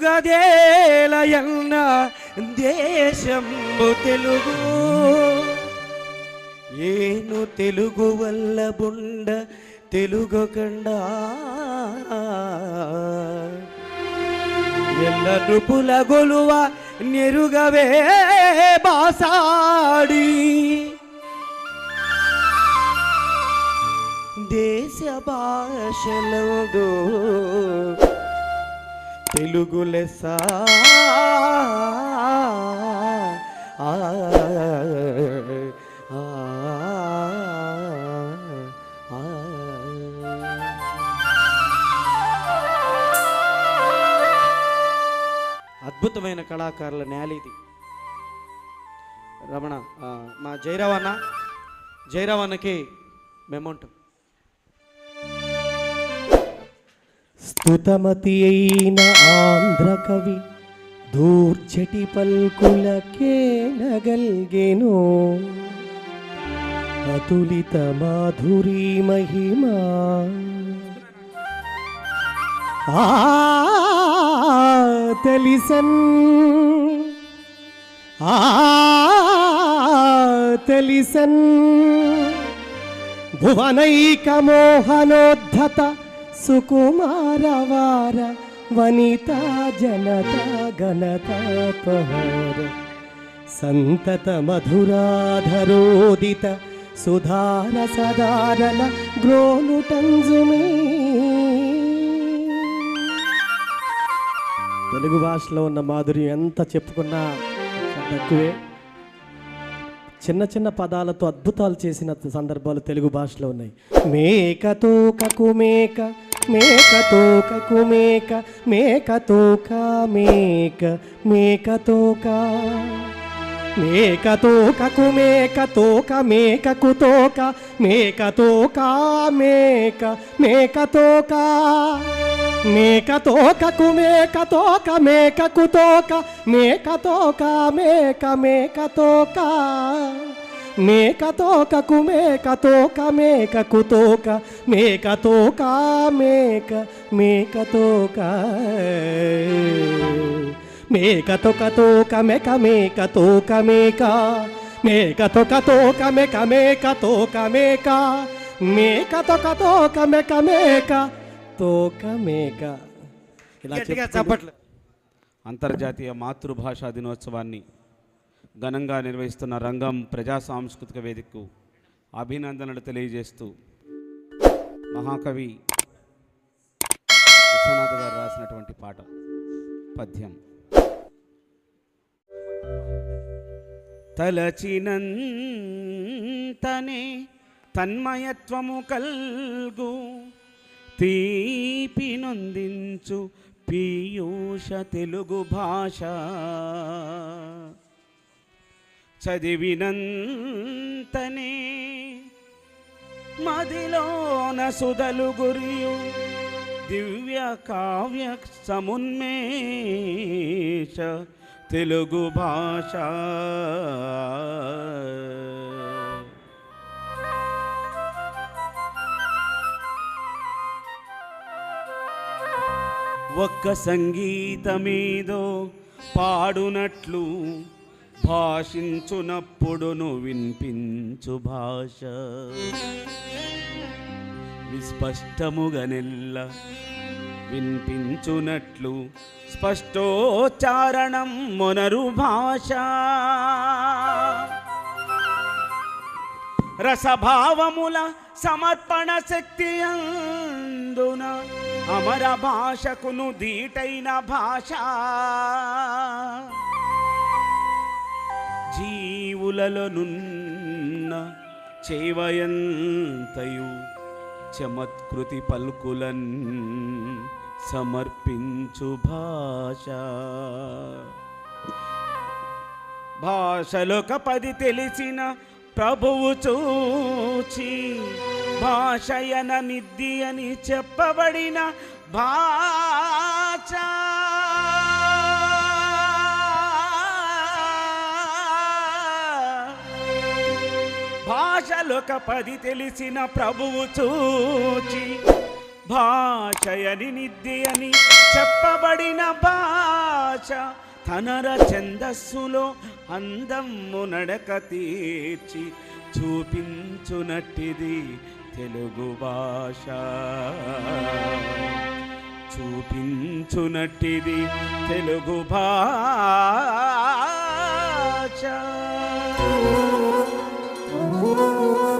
తెలుగదేలయన్న దేశంబు తెలుగు. ఏను తెలుగు వల్ల బుండ తెలుగు కండ ఎల్ల నృపుల గొలువ నెరుగవే బాసాడి. దేశ భాషలోదు తెలుగు లెస్స అద్భుతమైన కళాకారుల నేల ఇది. రమణ మా జైరావన్న జైరావన్నకి జయరావ్ మెమౌంట్. స్తుతమతి అయిన ఆంధ్ర కవి దూర్చటి పల్కులకే నగల్గెను అతులిత మాధురీ మహిమా. తెలిసన్. ఆ తెలిసన్. భువనైక మోహనోద్ధత సుకుమారవార వనితా జనత గణతాపహార సంతత మధురాధరోదిత సుధార సదారల గ్రోలుటంజుమే తెలుగు భాషలో ఉన్న మాధుర్యం ఎంత చెప్పుకున్నా తక్కువే. చిన్న చిన్న పదాలతో అద్భుతాలు చేసిన సందర్భాలు తెలుగు భాషలో ఉన్నాయి. మేకతో కకు మేక మేకతో కకు మేక మేకతో కా మేక మేకతో కా మేకతో తోక మేకతో క మేకకు తోక మేకతో కా మేక మేకతో కా మేకతో కకు మేకతో క మేకకు తోక మేకతో కా మేక మేకతో కా మేకతో కకు మేకతో క మేకకు తోక మేకతో కా మేక మేకతో కా మేకతో కతోక మేక మేకతో క మేక. మేకతో కతోక మేక మేకతో క మేక. మేకతో కతోక మేక మేక తోక మేక. ఇలా చప్పట్లు. అంతర్జాతీయ మాతృభాషా దినోత్సవాన్ని ఘనంగా నిర్వహిస్తున్న రంగం ప్రజా సాంస్కృతిక వేదికకు అభినందనలు తెలియజేస్తూ మహాకవి విశ్వనాథ్ గారు రాసినటువంటి పాట పద్యం. తలచినంతనే తన్మయత్వము కల్గు తీపి నొందించు పీయూష తెలుగు భాష. చదివినంతనే మదిలోన సుధలు గురియు దివ్య కావ్య సమున్మేష తెలుగు భాష. ఒక్క సంగీతమేదో పాడునట్లు భాషించునప్పుడును వినిపించు భాష. విస్పష్టముగనెల్ల వినిపించునట్లు స్పష్టోచ్చారణం మొనరు భాష. రసభావముల సమర్పణ శక్తి అందున అమర భాషకును దీటైన భాష. నున్న చేవయంతయు చమత్కృతి పల్కులన్ సమర్పించు భాష. భాషలొక పది తెలిసిన ప్రభువు చూచి భాషయన నిద్ది అని చెప్పబడిన భాష. భాషలోక పది తెలిసిన ప్రభువు చూచి భాషయని నిద్ది అని చెప్పబడిన భాష తనర ఛందస్సులో అందమ్ము నడక తీర్చి చూపించునట్టిది తెలుగు భాష. చూపించునట్టిది తెలుగు భాష. Oh.